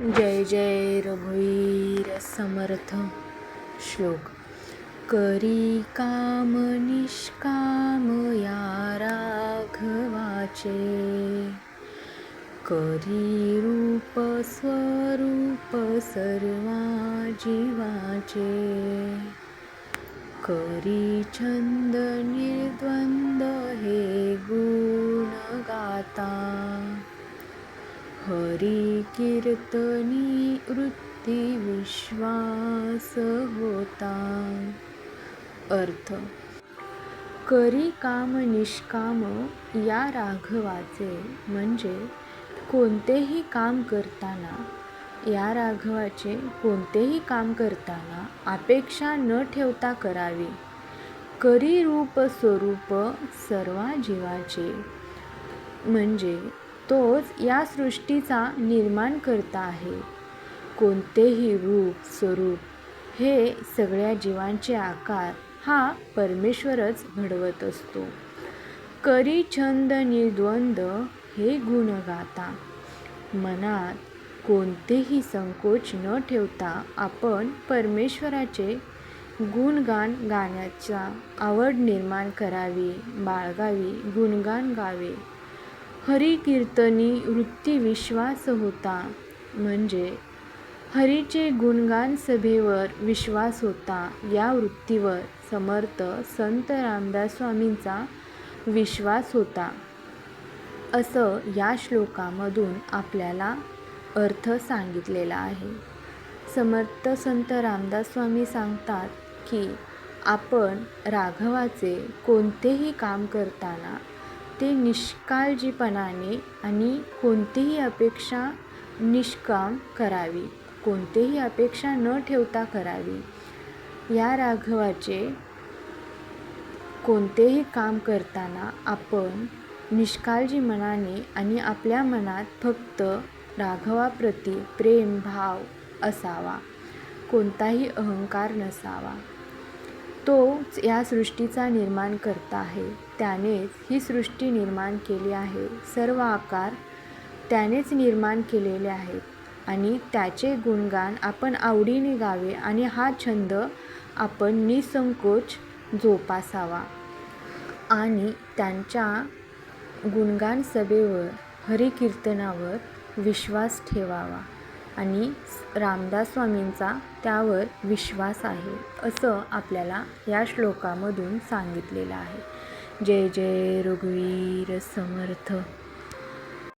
जय जय रघुवीर समर्थ श्लोक. करी काम निष्काम या राघवाचे. करी रूप स्वरूप सर्वा जीवाचे. करी छंद निर्द्वंद हे गुण गाता हरी कीर्तनी वृत्ती विश्वास होता। अर्थ। करी काम निष्काम या राघवाचे म्हणजे कोणतेही काम करताना या राघवाचे कोणतेही काम करताना अपेक्षा न ठेवता करावी. करी रूप स्वरूप सर्वा जीवाचे म्हणजे तोच या सृष्टीचा निर्माण करता आहे. कोणतेही रूप स्वरूप हे सगळ्या जीवांचे आकार हा परमेश्वरच घडवत असतो. करी छंद निर्द्वंद हे गुण गाता. मनात कोणतेही संकोच न ठेवता आपण परमेश्वराचे गुणगान गाण्याचा आवड निर्माण करावी बाळगावी गुणगान गावे. हरिकीर्तनी वृत्ती विश्वास होता. म्हणजे हरीचे गुणगान सभेवर विश्वास होता. या वृत्तीवर समर्थ संत रामदास स्वामींचा विश्वास होता. असं या श्लोकामधून आपल्याला अर्थ सांगितलेला आहे. समर्थ संत रामदास स्वामी सांगतात की आपण राघवाचे कोणतेही काम करताना ते निष्काळजीपणाने आणि कोणतीही अपेक्षा निष्काम करावी. कोणतेही अपेक्षा न ठेवता करावी. या राघवाचे कोणतेही काम करताना आपण निष्काळजी मनाने आणि आपल्या मनात फक्त राघवाप्रती प्रेम भाव असावा. कोणताही अहंकार नसावा. तोच या सृष्टीचा निर्माण करता आहे. त्यानेच ही सृष्टी निर्माण केली आहे. सर्व आकार त्यानेच निर्माण केलेले आहेत आणि त्याचे गुणगान आपण आवडीने गावे आणि हा छंद आपण निसंकोच जोपासावा. आणि त्यांच्या गुणगान सभेवर हरिकीर्तनावर विश्वास ठेवावा. आणि रामदास स्वामींचा त्यावर विश्वास आहे असं आपल्याला या श्लोकामधून सांगितलेलं आहे. जय जय रघुवीर समर्थ.